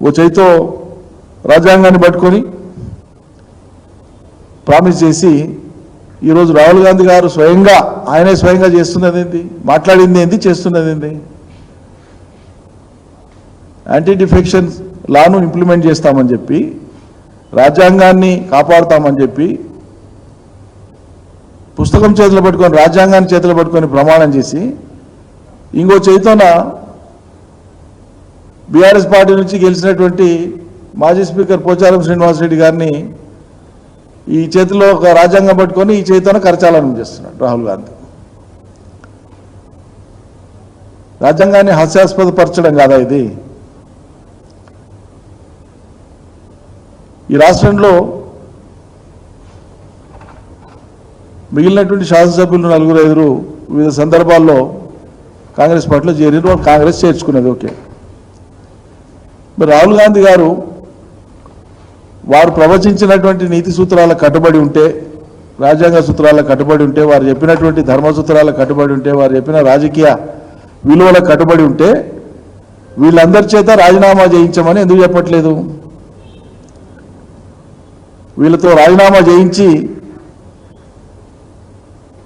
ఓ చేతితో రాజ్యాంగాన్ని పట్టుకొని ప్రామిస్ చేసి ఈరోజు రాహుల్ గాంధీ గారు స్వయంగా ఆయనే స్వయంగా చేస్తున్నది ఏంటి మాట్లాడింది ఏంటి చేస్తున్నది ఏంటి యాంటీ డిఫెక్షన్ లాను ఇంప్లిమెంట్ చేస్తామని చెప్పి రాజ్యాంగాన్ని కాపాడుతామని చెప్పి పుస్తకం చేతులు పట్టుకొని రాజ్యాంగాన్ని చేతులు పట్టుకొని ప్రమాణం చేసి ఇంకో చేతితోన బీఆర్ఎస్ పార్టీ నుంచి గెలిచినటువంటి మాజీ స్పీకర్ పోచారం శ్రీనివాసరెడ్డి గారిని ఈ చేతిలో ఒక రాజ్యాంగం పట్టుకొని ఈ చేతితోనే కరచాలనం చేస్తున్నాడు రాహుల్ గాంధీ. రాజ్యాంగాన్ని హాస్యాస్పదపరచడం కాదా ఇది? ఈ రాష్ట్రంలో మిగిలినటువంటి శాసనసభ్యులు నలుగురు ఐదుగురు వివిధ సందర్భాల్లో కాంగ్రెస్ పార్టీలో చేరిన వాళ్ళు కాంగ్రెస్ చేర్చుకున్నది ఓకే మరి రాహుల్ గాంధీ గారు వారు ప్రవచించినటువంటి నీతి సూత్రాల కట్టుబడి ఉంటే రాజ్యాంగ సూత్రాల కట్టుబడి ఉంటే వారు చెప్పినటువంటి ధర్మ సూత్రాల కట్టుబడి ఉంటే వారు చెప్పిన రాజకీయ విలువల కట్టుబడి ఉంటే వీళ్ళందరి చేత రాజీనామా చేయించమని ఎందుకు చెప్పట్లేదు? వీళ్ళతో రాజీనామా చేయించి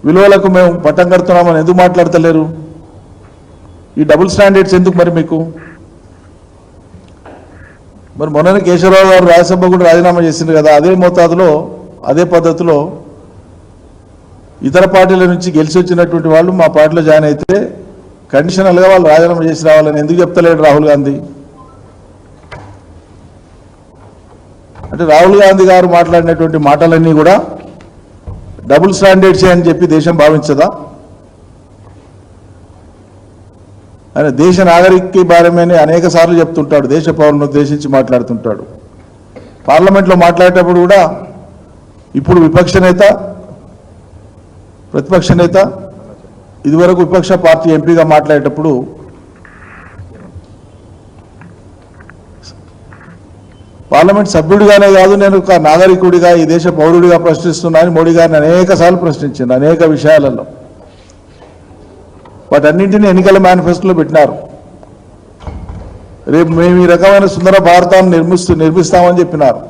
విలువలకు మేము పట్టం కడుతున్నామని ఎందుకు మాట్లాడతలేరు? ఈ డబుల్ స్టాండర్డ్స్ ఎందుకు మరి మీకు? మరి మొన్ననే కేశవరావు గారు రాజ్యసభ కూడా రాజీనామా చేసింది కదా అదే మోతాదులో అదే పద్ధతిలో ఇతర పార్టీల నుంచి గెలిచి వచ్చినటువంటి వాళ్ళు మా పార్టీలో జాయిన్ అయితే కండిషనల్గా వాళ్ళు రాజీనామా చేసి రావాలని ఎందుకు చెప్తలేడు రాహుల్ గాంధీ? అంటే రాహుల్ గాంధీ గారు మాట్లాడినటువంటి మాటలన్నీ కూడా డబుల్ స్టాండర్డ్స్ అని చెప్పి దేశం భావించదా? ఆయన దేశ నాగరిక భారమని అనేక సార్లు చెప్తుంటాడు దేశ పౌరులను ఉద్దేశించి మాట్లాడుతుంటాడు. పార్లమెంట్లో మాట్లాడేటప్పుడు కూడా ఇప్పుడు విపక్ష నేత ప్రతిపక్ష నేత ఇదివరకు విపక్ష పార్టీ ఎంపీగా మాట్లాడేటప్పుడు పార్లమెంట్ సభ్యుడిగానే కాదు నేను ఒక నాగరికుడిగా ఈ దేశ పౌరుడిగా ప్రశ్నిస్తున్నానని మోడీ గారిని అనేక సార్లు ప్రశ్నించింది అనేక విషయాలలో. వాటన్నింటినీ ఎన్నికల మేనిఫెస్టోలో పెట్టినారు. రేపు మేము ఈ రకమైన సుందర భారతాన్ని నిర్మిస్తూ నిర్మిస్తామని చెప్పినారు.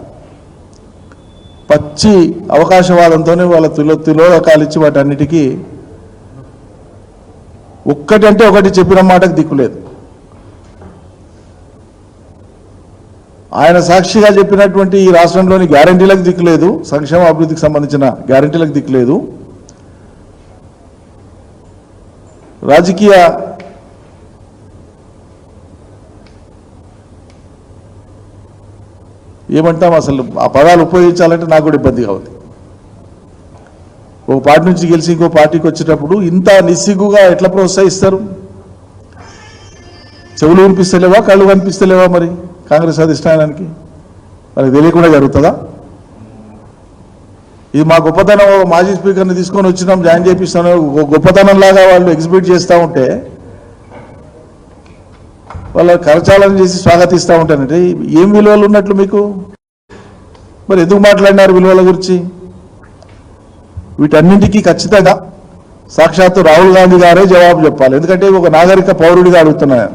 పచ్చి అవకాశవాదంతోనే వాళ్ళ తిలో తిలోదకాలు ఇచ్చి వాటన్నిటికీ ఒక్కటంటే ఒకటి చెప్పిన మాటకు దిక్కులేదు ఆయన సాక్షిగా చెప్పినటువంటి ఈ రాష్ట్రంలోని గ్యారంటీలకు దిక్కులేదు సంక్షేమ అభివృద్ధికి సంబంధించిన గ్యారంటీలకు దిక్కులేదు రాజకీయ ఏమంటాం అసలు? ఆ పదాలు ఉపయోగించాలంటే నాకు కూడా ఇబ్బందిగా ఉంది. ఒక పార్టీ నుంచి గెలిచి ఇంకో పార్టీకి వచ్చేటప్పుడు ఇంత నిస్సిగ్గుగా ఎట్లా ప్రోత్సహిస్తారు చెవులు వినిపిస్తలేవా కళ్ళు కనిపిస్తలేవా మరి కాంగ్రెస్ అధిష్టానానికి? మనకి తెలియకుండా జరుగుతుందా? ఇది మా గొప్పతనం మాజీ స్పీకర్ని తీసుకొని వచ్చినాం జాయిన్ చేపిస్తాను ఒక గొప్పతనం లాగా వాళ్ళు ఎగ్జిబిట్ చేస్తూ ఉంటే వాళ్ళ కరచాలనం చేసి స్వాగతిస్తూ ఉంటానంటే ఏం విలువలు ఉన్నట్లు మీకు? మరి ఎందుకు మాట్లాడినారు విలువల గురించి? వీటన్నింటికీ ఖచ్చితంగా సాక్షాత్తు రాహుల్ గాంధీ గారే జవాబు చెప్పాలి. ఎందుకంటే ఒక నాగరిక పౌరుడిగా అడుగుతున్నాను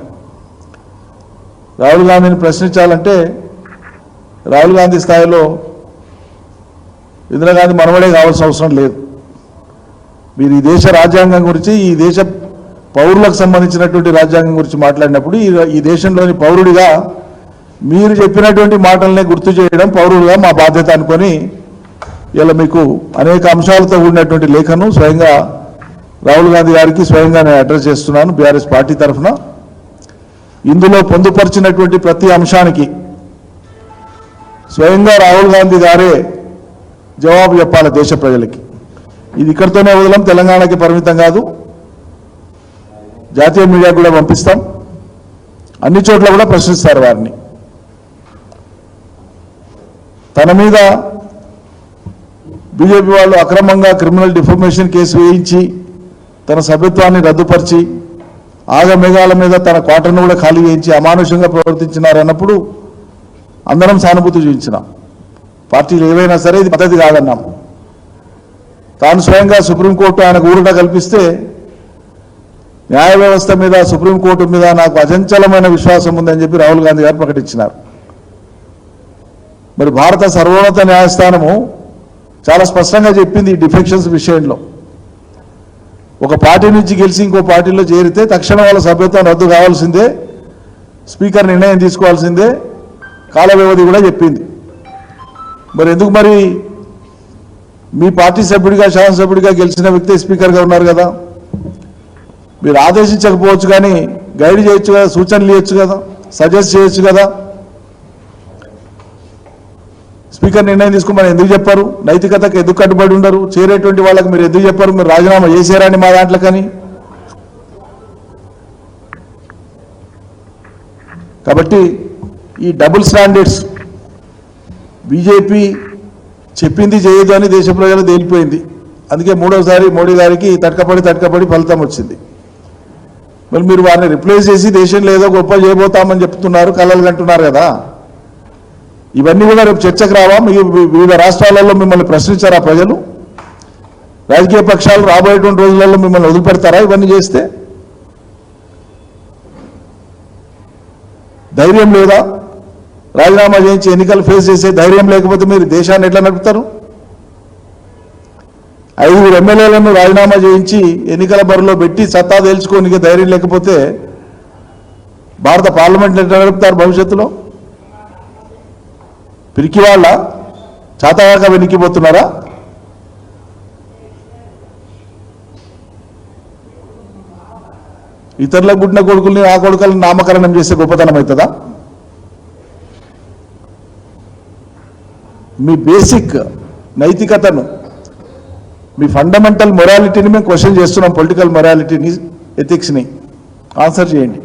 రాహుల్ గాంధీని ప్రశ్నించాలంటే రాహుల్ గాంధీ స్థాయిలో ఇందిరాగాంధీ మనవడే కావాల్సిన అవసరం లేదు. మీరు ఈ దేశ రాజ్యాంగం గురించి ఈ దేశ పౌరులకు సంబంధించినటువంటి రాజ్యాంగం గురించి మాట్లాడినప్పుడు ఈ ఈ దేశంలోని పౌరుడిగా మీరు చెప్పినటువంటి మాటలనే గుర్తు చేయడం పౌరులుగా మా బాధ్యత అనుకొని ఇలా మీకు అనేక అంశాలతో కూడినటువంటి లేఖను స్వయంగా రాహుల్ గాంధీ గారికి స్వయంగా నేను అడ్రస్ చేస్తున్నాను బీఆర్ఎస్ పార్టీ తరఫున. ఇందులో పొందుపరిచినటువంటి ప్రతి అంశానికి స్వయంగా రాహుల్ గాంధీ గారే జవాబు చెప్పాలి దేశ ప్రజలకి. ఇది ఇక్కడితోనే వదలం తెలంగాణకి పరిమితం కాదు. జాతీయ మీడియా కూడా పంపిస్తాం. అన్ని చోట్ల కూడా ప్రశ్నిస్తారు వారిని. తన మీద బీజేపీ వాళ్ళు అక్రమంగా క్రిమినల్ డిఫర్మేషన్ కేసు వేయించి తన సభ్యత్వాన్ని రద్దుపరిచి ఆగమేఘాల మీద తన క్వార్టర్ను కూడా ఖాళీ చేయించి అమానుషంగా ప్రవర్తించినారన్నప్పుడు అందరం సానుభూతి చూపించినాం. పార్టీలు ఏవైనా సరే ఇది పద్ధతి కాదన్నాం. తాను స్వయంగా సుప్రీంకోర్టు ఆయనకు ఊరట కల్పిస్తే న్యాయ వ్యవస్థ మీద సుప్రీంకోర్టు మీద నాకు అచంచలమైన విశ్వాసం ఉందని చెప్పి రాహుల్ గాంధీ గారు ప్రకటించినారు. మరి భారత సర్వోన్నత న్యాయస్థానము చాలా స్పష్టంగా చెప్పింది ఈ డిఫెక్షన్స్ విషయంలో. ఒక పార్టీ నుంచి గెలిచి ఇంకో పార్టీలో చేరితే తక్షణం వాళ్ళ సభ్యత్వం రద్దు కావాల్సిందే స్పీకర్ నిర్ణయం తీసుకోవాల్సిందే కాల వ్యవధి కూడా చెప్పింది. మరి ఎందుకు మరి మీ పార్టీ సభ్యుడిగా శాసనసభ్యుడిగా గెలిచిన వ్యక్తి స్పీకర్గా ఉన్నారు కదా. మీరు ఆదేశించకపోవచ్చు కానీ గైడ్ చేయొచ్చు కదా సూచనలు ఇవ్వచ్చు కదా సజెస్ట్ చేయొచ్చు కదా. స్పీకర్ నిర్ణయం తీసుకోమని ఎందుకు చెప్పారు? నైతికతకు ఎందుకు కట్టుబడి ఉండరు? చేరేటువంటి వాళ్ళకి మీరు ఎందుకు చెప్పారు? మీరు రాజీనామా చేసారని మా దాంట్లో కానీ కాబట్టి ఈ డబుల్ స్టాండర్డ్స్ బీజేపీ చెప్పింది చేయదు అని దేశ ప్రజలు తేలిపోయింది. అందుకే మూడోసారి మోడీ గారికి తడకపడి తడకపడి ఫలితం వచ్చింది. మరి మీరు వారిని రిప్లేస్ చేసి దేశంలో ఏదో గొప్ప చేయబోతామని చెప్తున్నారు కలలు కంటున్నారు కదా. ఇవన్నీ కూడా రేపు చర్చకు రావా? మీ మీ- వివిధ రాష్ట్రాలలో మిమ్మల్ని ప్రశ్నించారా ప్రజలు? రాజకీయ పక్షాలు రాబోయేటువంటి రోజులలో మిమ్మల్ని వదిలిపెడతారా ఇవన్నీ చేస్తే? ధైర్యం లేదా? రాజీనామా చేయించి ఎన్నికలు ఫేస్ చేసే ధైర్యం లేకపోతే మీరు దేశాన్ని ఎట్లా నడుపుతారు? ఐదుగురు ఎమ్మెల్యేలను రాజీనామా చేయించి ఎన్నికల బరిలో పెట్టి సత్తా తేల్చుకోనికి ధైర్యం లేకపోతే భారత పార్లమెంట్ ఎట్లా నడుపుతారు భవిష్యత్తులో? పిరికి వాళ్ళ చాతగాక వెనికిపోతున్నారా ఇతరుల పుట్టిన కొడుకుల్ని ఆ కొడుకులను నామకరణం చేసే గొప్పతనం అవుతుందా? మీ బేసిక్ నైతికతను మీ ఫండమెంటల్ మొరాలిటీని మేము క్వశ్చన్ చేస్తున్నాం పొలిటికల్ మొరాలిటీని ఎథిక్స్ని ఆన్సర్ చేయండి.